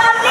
हे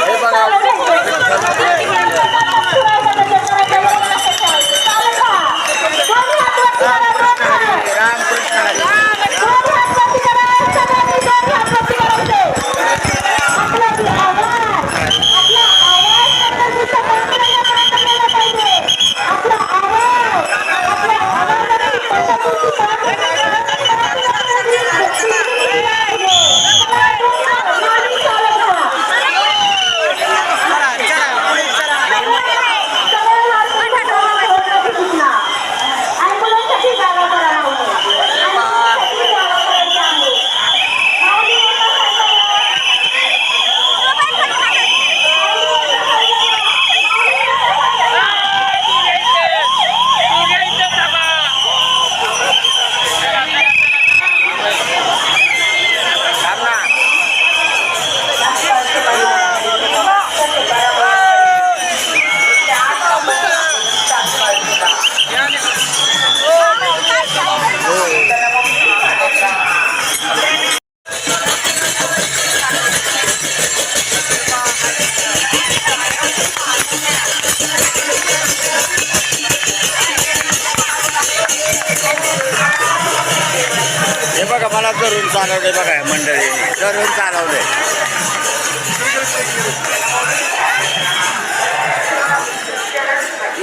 चालवले बघा या मंडळीने धरून चालवले.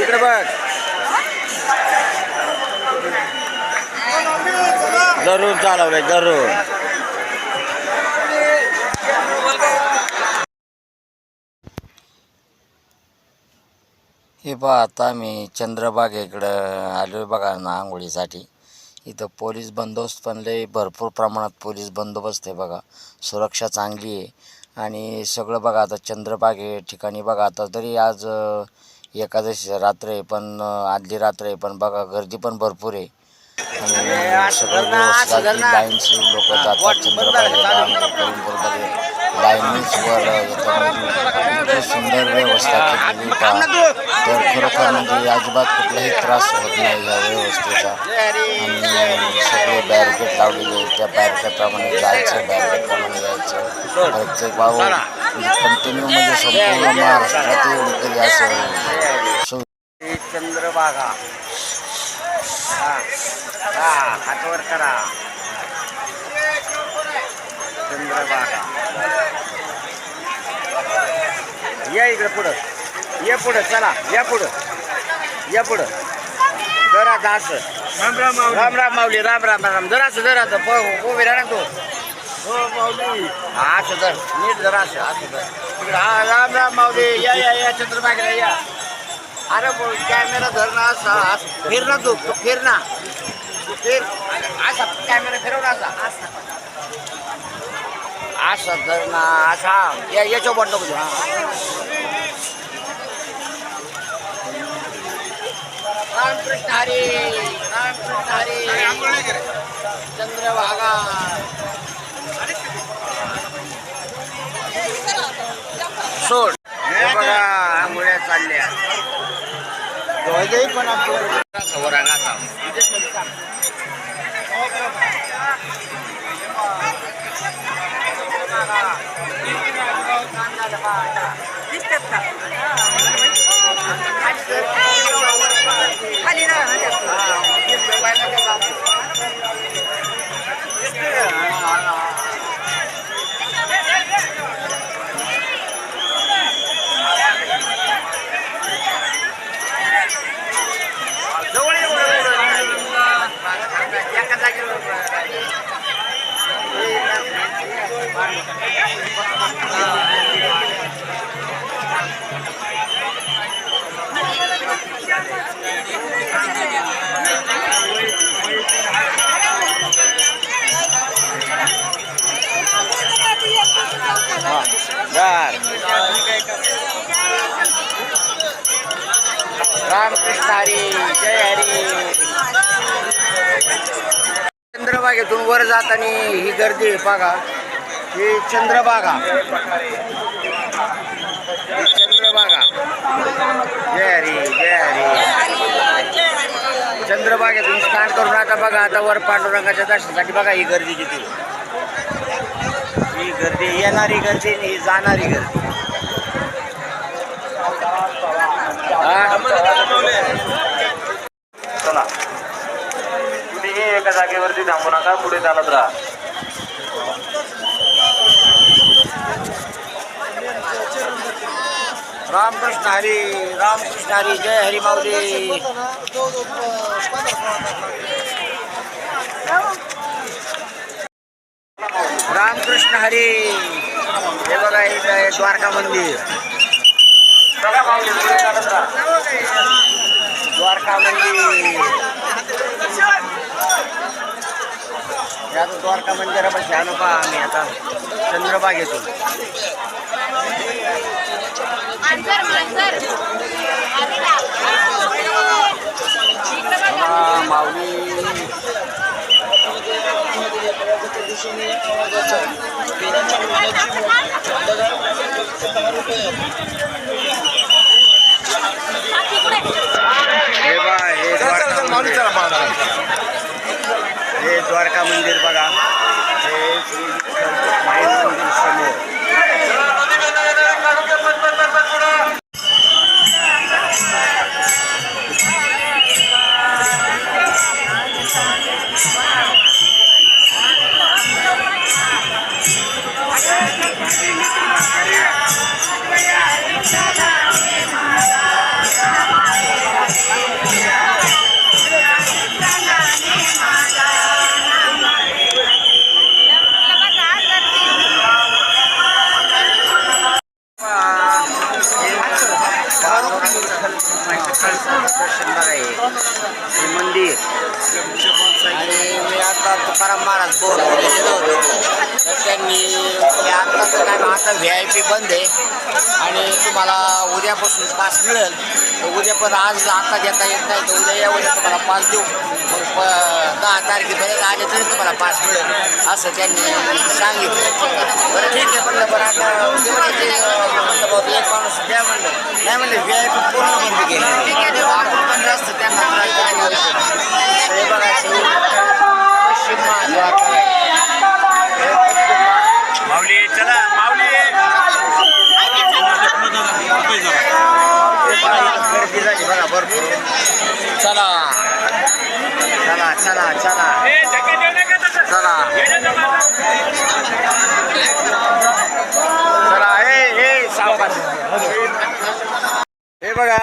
इकडे बघ. धरून चालवले धरून हे पहा आता मी चंद्रबागेकडं आलो आहे बघा ना आंघोळीसाठी. इथं पोलीस बंदोबस्त पण लय भरपूर प्रमाणात पोलीस बंदोबस्त आहे बघा. सुरक्षा चांगली आहे. आणि सगळं बघा आता चंद्रबाग हे ठिकाणी बघा आता तरी आज एकादशी रात्र आहे पण आदली रात्र आहे पण बघा गर्दी पण भरपूर आहे. आणि सगळं व्यवस्थित लोक जातात चंद्रबाग लाईनीच वर इतकी सुंदर व्यवस्था केलेली का तर खरोखर म्हणजे अजिबात कुठलाही त्रास होत नाही या व्यवस्थेचा आणि सगळे बॅरिकेड लावलेले त्या बॅरिकेडप्रमाणे जायचं बॅरिकेडप्रमाणे जायचं प्रत्येक भाऊ कंटिन्यू म्हणजे संपूर्ण महाराष्ट्रात एवढी तरी असं हा हातवर करा चंद्रभागा। या इकडे पुढं. ये पुढं चला या पुढं. या पुढं. जरा दास. राम राम माऊली. राम राम राम जरा असं जरा असं. प- उभे राहा ना तू. हो माऊली. हा असं धर नीट जरा असं असं धर इकडं हा राम राम माऊली. या या या चंद्रभागेला या. अरे बोल कॅमेरा धर ना असा. फिर ना तू तू फिर ना. तू फिर. असा कॅमेरा फिरव ना असा. या याच्यावर नको हा. रामकृष्ण हरी रामकृष्ण हरी चंद्रभागा. सोड. बघा आंघोळ्या चालल्या. पण आपल्याला. रामकृष्ण हरी जय हरी. चंद्रबागेतून वर जाताना ही गर्दी आहे बघा. ही चंद्रबागा ही चंद्रबागा जय हरी जय हरी. चंद्रबागेतून स्नान करून आता बघा आता वर पांडुरंगाच्या दर्शनासाठी बघा ही गर्दी किती ही गर्दी येणारी गर्दी आणि ही जाणारी गर्दी हा? चला कुठेही एका जागेवरती थांबू नका पुढे चालत राहा. रामकृष्ण हरी रामकृष्ण हरी जय हरी माऊली. रामकृष्ण हरी हे बघा इथं द्वारका मंदिर. द्वारका मंदिर. आता द्वारका मंदिरापाशी पहा आम्ही आता. चंद्रबागेतून हा, माऊली हे द्वारका मंदिर. बघा हे श्री मंदिर समोर हे मंदिर. आणि मी आता तुकाराम महाराज बोर्ड गेलेलो होतो. त्यांनी आता तर काय आता व्ही आय पी बंद आहे आणि तुम्हाला उद्यापासून पास मिळेल. तर उद्या पण आज आता घेता येत नाही तर उद्या या उद्या तुम्हाला पास देऊ. प दहा तारखेपर्यंत आले तरी तुम्हाला पास मिळेल असं त्यांनी सांगितलं. बरं ठीक आहे म्हणलं बरं आता म्हणलं एक माणूस द्या म्हणलं. नाही म्हणलं व्ही आय पी पूर्ण बंद केली. आपण पण जास्त त्यांना हे बघा पश्चिम महाद्वार चला हे चला. चला चला चला. चला. चला हे हे सावकाश हे बघा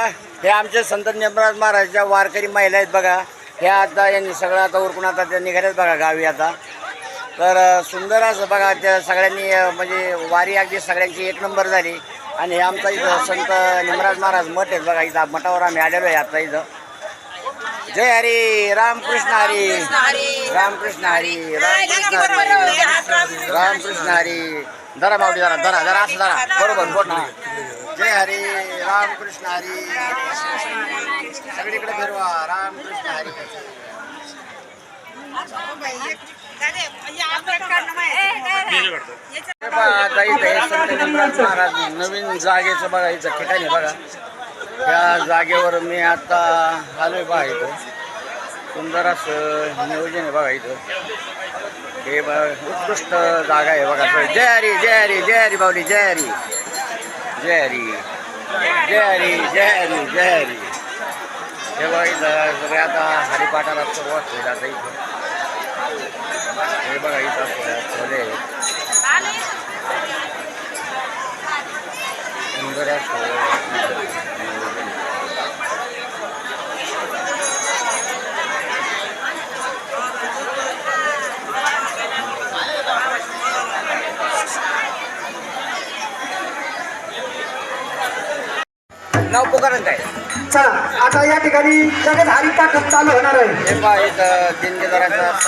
हे आमचे संत नेमराज महाराजच्या वारकरी महिला आहेत बघा. ह्या आता यांनी सगळं आता उरकून आता त्या निघाल्यात बघा गावी आता. तर सुंदर असं बघा त्या सगळ्यांनी म्हणजे वारी अगदी सगळ्यांची एक नंबर झाली. आणि हे आमचा इथं संत निमराज महाराज मठ आहेत बघा इथं मठावर आम्ही आलेलो आहे आता इथं. जय हरी रामकृष्ण हरी. रामकृष्ण हरी रामकृष्ण हरी. रामकृष्ण हरी. धरा मावडी धरा धरा धरा असं धरा. बरोबर बोट जय हरी रामकृष्ण हरी. सगळीकडे फिरवा रामकृष्ण हरी. महाराज नवीन जागेचं बघायचं ठिकाणी बघा त्या जागेवर मी आता आलोय बघा इथं सुंदर असं नियोजन आहे बघा इथं हे उत्कृष्ट जागा आहे बघा. सर जय हरी जय हरी जय हरी बावली जय हरी जय हरी जय हरी जय हरी जय हरी हे बघा इथं सगळे आता हरिपाठाला सुरुवात होईल आता इथं. हे बघा इथं खोले सुंदर नाव पुकारण काय? चला आता या ठिकाणी लगेच हरिपाठ चालू होणार आहे.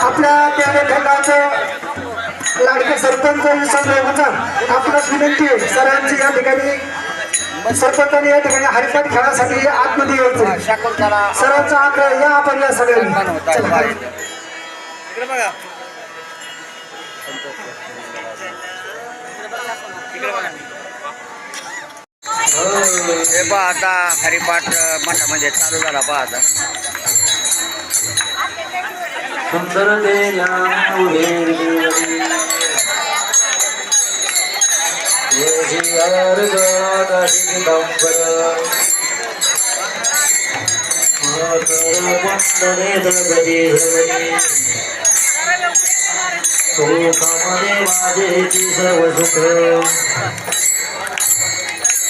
आपल्या त्या खंडाचं लाडके सरपंच विसरले होतं आपणास विनंती आहे सरांची या ठिकाणी सरपंचाने या ठिकाणी हरिपाठ खेळासाठी आतमध्ये यायचं सरांचा आग्रह या आपण या सगळ्यांनी. बघा. हे पहा आता हरिपाठ अं, मठामध्ये म्हणजे चालू झाला पहा आता. सुंदर माझे सर्व सुख.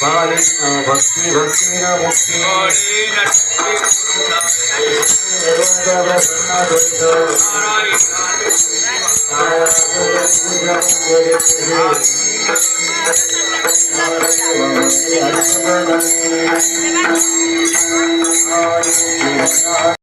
Balina, Basti, Basina, Musti, Balina, Balina, Balina, Balina, Balina, Balina, Balina, Balina, Balina, Balina, Balina, Balina, Balina, Balina, Balina,